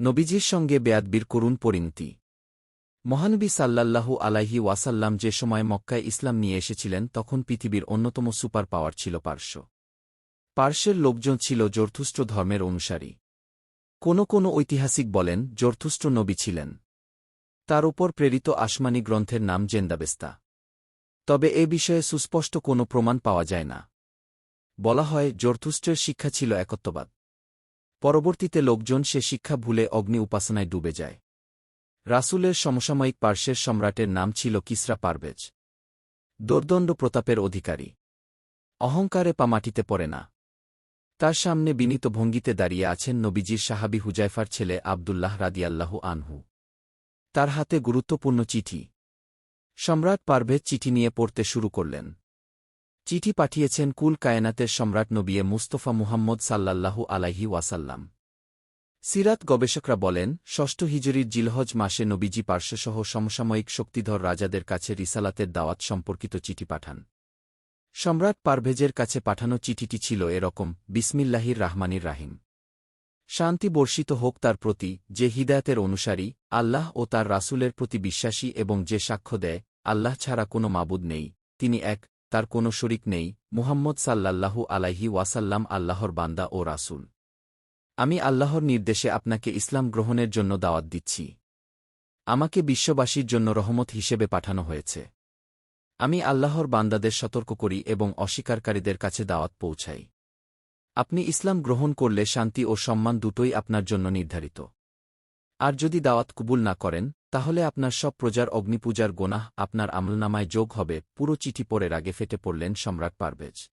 নবীজির সঙ্গে বেয়াদবির করুণ পরিণতি। মহানবী সাল্লাল্লাহু আলাইহি ওয়াসাল্লাম যে সময় মক্কায় ইসলাম নিয়ে এসেছিলেন, তখন পৃথিবীর অন্যতম সুপার পাওয়ার ছিল পার্শ্ব। পার্শ্বের লোকজন ছিল জর্থুষ্ট্র ধর্মের অনুসারী। কোনো কোনো ঐতিহাসিক বলেন জর্থুষ্ট্র নবী ছিলেন। তার উপর প্রেরিত আসমানি গ্রন্থের নাম জেন্দাবেস্তা। তবে এ বিষয়ে সুস্পষ্ট কোনো প্রমাণ পাওয়া যায় না। বলা হয় জর্থুষ্ট্রের শিক্ষা ছিল একত্ববাদ। পরবর্তীতে লোকজন সে শিক্ষা ভুলে অগ্নি উপাসনায় ডুবে যায়। রাসূলের সমসাময়িক পার্শ্বের সম্রাটের নাম ছিল কিসরা পারভেজ। দোর্দণ্ড প্রতাপের অধিকারী। অহংকারে পা মাটিতে পড়ে না। তার সামনে বিনীত ভঙ্গিতে দাঁড়িয়ে আছেন নবীজির সাহাবি হুজাইফার ছেলে আবদুল্লাহ রাদিয়াল্লাহু আনহু। তার হাতে গুরুত্বপূর্ণ চিঠি। সম্রাট পারভেজ চিঠি নিয়ে পড়তে শুরু করলেন। চিঠি পাঠিয়েছেন কুল কায়নাতের সম্রাট নবিয়ে মুস্তফা মুহাম্মদ সাল্লাল্লাহু আলাইহি ওয়াসাল্লাম। সিরাত গবেষকরা বলেন, ষষ্ঠ হিজুরির জিলহজ মাসে নবীজি পার্শ্বসহ সমসাময়িক শক্তিধর রাজাদের কাছে রিসালাতের দাওয়াত সম্পর্কিত চিঠি পাঠান। সম্রাট পারভেজের কাছে পাঠানো চিঠিটি ছিল এরকম বিসমিল্লাহির রাহমানির রাহিম। শান্তি বর্ষিত হোক তার প্রতি, যে হিদায়তের অনুসারী, আল্লাহ ও তার রাসূলের প্রতি বিশ্বাসী এবং যে সাক্ষ্য দেয়, আল্লাহ ছাড়া কোনো মাবুদ নেই, তিনি এক তার কোনো শরিক নেই, মুহাম্মদ সাল্লাল্লাহু আলাইহি ওয়াসাল্লাম আল্লাহর বান্দা ও রাসূল। আমি আল্লাহর নির্দেশে আপনাকে ইসলাম গ্রহণের জন্য দাওয়াত দিচ্ছি। আমাকে বিশ্ববাসীর জন্য রহমত হিসেবে পাঠানো হয়েছে। আমি আল্লাহর বান্দাদের সতর্ক করি এবং অস্বীকারীদের কাছে দাওয়াত পৌঁছাই। আপনি ইসলাম গ্রহণ করলে শান্তি ও সম্মান দুটোই আপনার জন্য নির্ধারিত। আর যদি দাওয়াত কবুল না করেন তাহলে আপনার সব প্রজার অগ্নিপূজার গোনাহ আপনার আমলনামায় যোগ হবে, পুরো চিঠি পড়ের আগে ফেটে পড়লেন সম্রাট পারভেজ।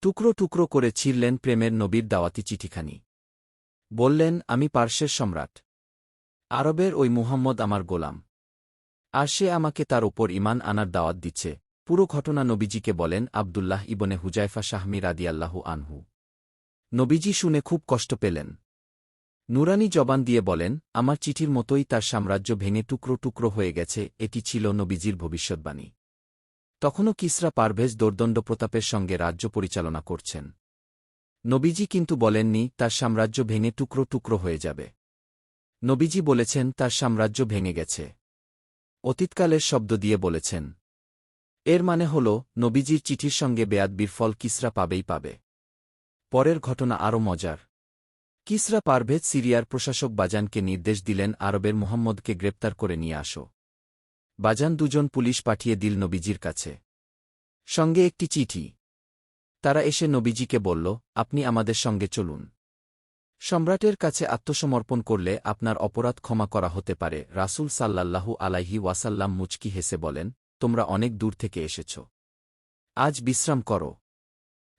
টুকরো টুকরো করে ছিঁড়লেন প্রেমের নবীর দাওয়াতি চিঠিখানি। বললেন, আমি পার্শ্বের সম্রাট। আরবের ওই মুহাম্মদ আমার গোলাম। আর সে আমাকে তার ওপর ইমান আনার দাওয়াত দিচ্ছে। পুরো ঘটনা নবীজিকে বলেন আবদুল্লাহ ইবনে হুজাইফা শাহমি রাদিয়াল্লাহু আনহু। নবীজি শুনে খুব কষ্ট পেলেন। নুরানি জবান দিয়ে বলেন, আমার চিঠির মতোই তার সাম্রাজ্য ভেঙে টুকরো টুকরো হয়ে গেছে, এটি ছিল নবীজির ভবিষ্যৎবাণী। তখনও কিসরা পারভেজ দোর্দণ্ড প্রতাপের সঙ্গে রাজ্য পরিচালনা করছেন। নবীজি কিন্তু বলেননি, তার সাম্রাজ্য ভেঙে টুকরো টুকরো হয়ে যাবে। নবীজি বলেছেন, তার সাম্রাজ্য ভেঙে গেছে। অতীতকালের শব্দ দিয়ে বলেছেন। এর মানে হল, নবীজির চিঠির সঙ্গে বেয়াদবির ফল কিসরা পাবেই পাবে। পরের ঘটনা আরও মজার। কিসরা পারভেজ সিরিয়ার প্রশাসক বাজানকে নির্দেশ দিলেন আরবের মোহাম্মদকে গ্রেপ্তার করে নিয়ে আসো। বাজান দুজন পুলিশ পাঠিয়ে দিল নবীজির কাছে। সঙ্গে একটি চিঠি। তারা এসে নবীজিকে বলল, আপনি আমাদের সঙ্গে চলুন। সম্রাটের কাছে আত্মসমর্পণ করলে আপনার অপরাধ ক্ষমা করা হতে পারে। রাসূল সাল্লাল্লাহু আলাইহি ওয়াসাল্লাম মুচকি হেসে বলেন, তোমরা অনেক দূর থেকে এসেছ। আজ বিশ্রাম করো।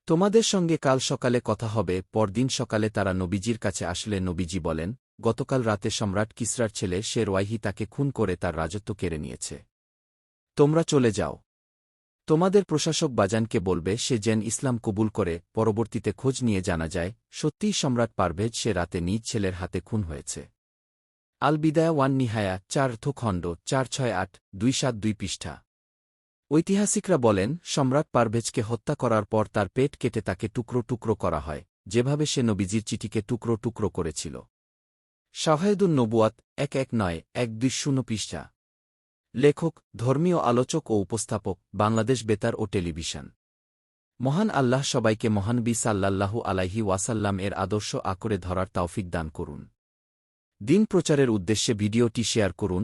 তোমাদের সঙ্গে কাল সকালে কথা হবে, পরদিন সকালে তারা নবীজির কাছে আসলে নবীজি বলেন, গতকাল রাতে সম্রাট কিসরার ছেলে শেরওয়াইহি তাকে খুন করে তার রাজত্ব কেড়ে নিয়েছে। তোমরা চলে যাও। তোমাদের প্রশাসক বাজানকে বলবে, সে যেন ইসলাম কবুল করে, পরবর্তীতে খোঁজ নিয়ে জানা যায়, সত্যিই সম্রাট পারভেজ সে রাতে নিজ ছেলের হাতে খুন হয়েছে। আল বিদায়া ওয়ান নিহায়া চার্থ খণ্ড চার ছয় আট, দুই সাত দুই পৃষ্ঠা। ঐতিহাসিকরা বলেন, সম্রাট পারভেজকে হত্যা করার পর তার পেট কেটে তাকে টুকরো টুকরো করা হয়, যেভাবে সে নবীজির চিঠিকে টুকরো টুকরো করেছিল। শাহেদুন নবুয়াত, এক এক নয়, এক দুই শূন্য পৃষ্ঠা। লেখক, ধর্মীয় আলোচক ও উপস্থাপক, বাংলাদেশ বেতার ও টেলিভিশন। মহান আল্লাহ সবাইকে মহানবী সাল্লাল্লাহু আলাইহি ওয়াসাল্লাম এর আদর্শ আকরে ধরার তাওফিক দান করুন। দিন প্রচারের উদ্দেশ্যে ভিডিওটি শেয়ার করুন